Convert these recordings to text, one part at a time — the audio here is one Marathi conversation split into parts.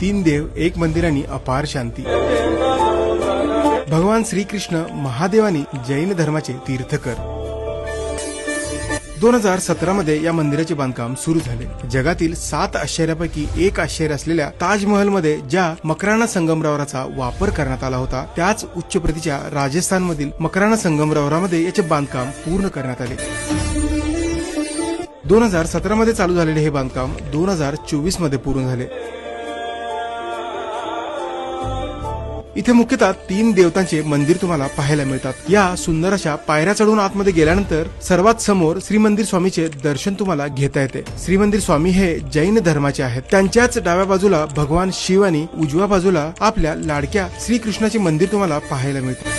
तीन देव एक मंदिरांनी अपार शांती. भगवान श्रीकृष्ण महादेवानी जैन धर्माचे तीर्थकर. दोन हजार सतरा मध्ये या मंदिराचे बांधकाम सुरू झाले. जगातील सात आश्चर्यापैकी एक आश्चर्य असलेल्या ताजमहलमध्ये ज्या मकराना संगमरावराचा वापर करण्यात आला होता त्याच उच्च प्रतीच्या राजस्थान मधील मकराना संगमरावरामध्ये याचे बांधकाम पूर्ण करण्यात आले. दोन हजार सतरा मध्ये चालू झालेले हे बांधकाम दोन हजार चोवीसमध्ये पूर्ण झाले. इथे मुख्यतः तीन देवतांचे मंदिर तुम्हाला पाहायला मिळतात. या सुंदर अशा पायऱ्या चढून आतमध्ये गेल्यानंतर सर्वात समोर श्रीमंदिर स्वामीचे दर्शन तुम्हाला घेता येते. श्रीमंदिर स्वामी हे जैन धर्माचे आहेत. त्यांच्याच डाव्या बाजूला भगवान शिव आणि उजव्या बाजूला आपल्या लाडक्या श्रीकृष्णाचे मंदिर तुम्हाला पाहायला मिळते.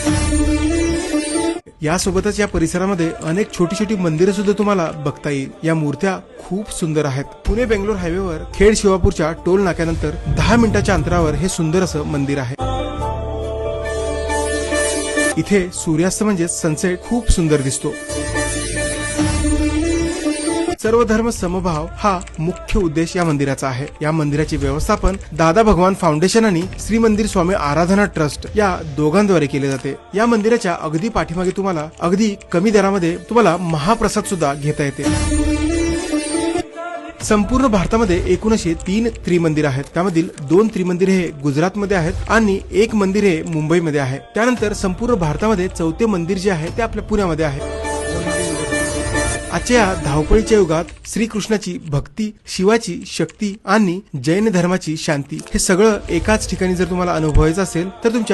यासोबतच या परिसरामध्ये अनेक छोटी छोटी मंदिरं सुद्धा तुम्हाला बघता येईल. या मूर्त्या खूप सुंदर आहेत. पुणे बेंगलोर हायवेवर खेड शिवापूरच्या टोल नाक्यानंतर दहा मिनिटाच्या अंतरावर हे सुंदर असं मंदिर आहे. इथे सूर्यास्त म्हणजे सनसेट खूप सुंदर दिसतो. सर्व धर्म समभाव हा मुख्य उद्देश या मंदिराचा आहे. या मंदिराचे व्यवस्थापन दादा भगवान फाउंडेशन आणि श्री मंदिर स्वामी आराधना ट्रस्ट या दोघांद्वारे केले जाते. या मंदिराच्या अगदी पाठीमागे तुम्हाला अगदी कमी दरामध्ये तुम्हाला महाप्रसाद सुद्धा घेता येते. संपूर्ण भारतामध्ये एकूण तीन त्रिमंदिर आहेत. त्यामधील दोन त्रिमंदिर हे गुजरातमध्ये आहेत आणि एक मंदिर हे मुंबईमध्ये आहे. त्यानंतर संपूर्ण भारतामध्ये चौथे मंदिर जे आहे ते आपल्या पुण्यामध्ये आहे. आजच्या या धावपळीच्या युगात श्रीकृष्णाची भक्ती शिवाची शक्ती आणि जैन धर्माची शांती हे सगळं एकाच ठिकाणी जर तुम्हाला अनुभवायचं असेल तर तुमच्या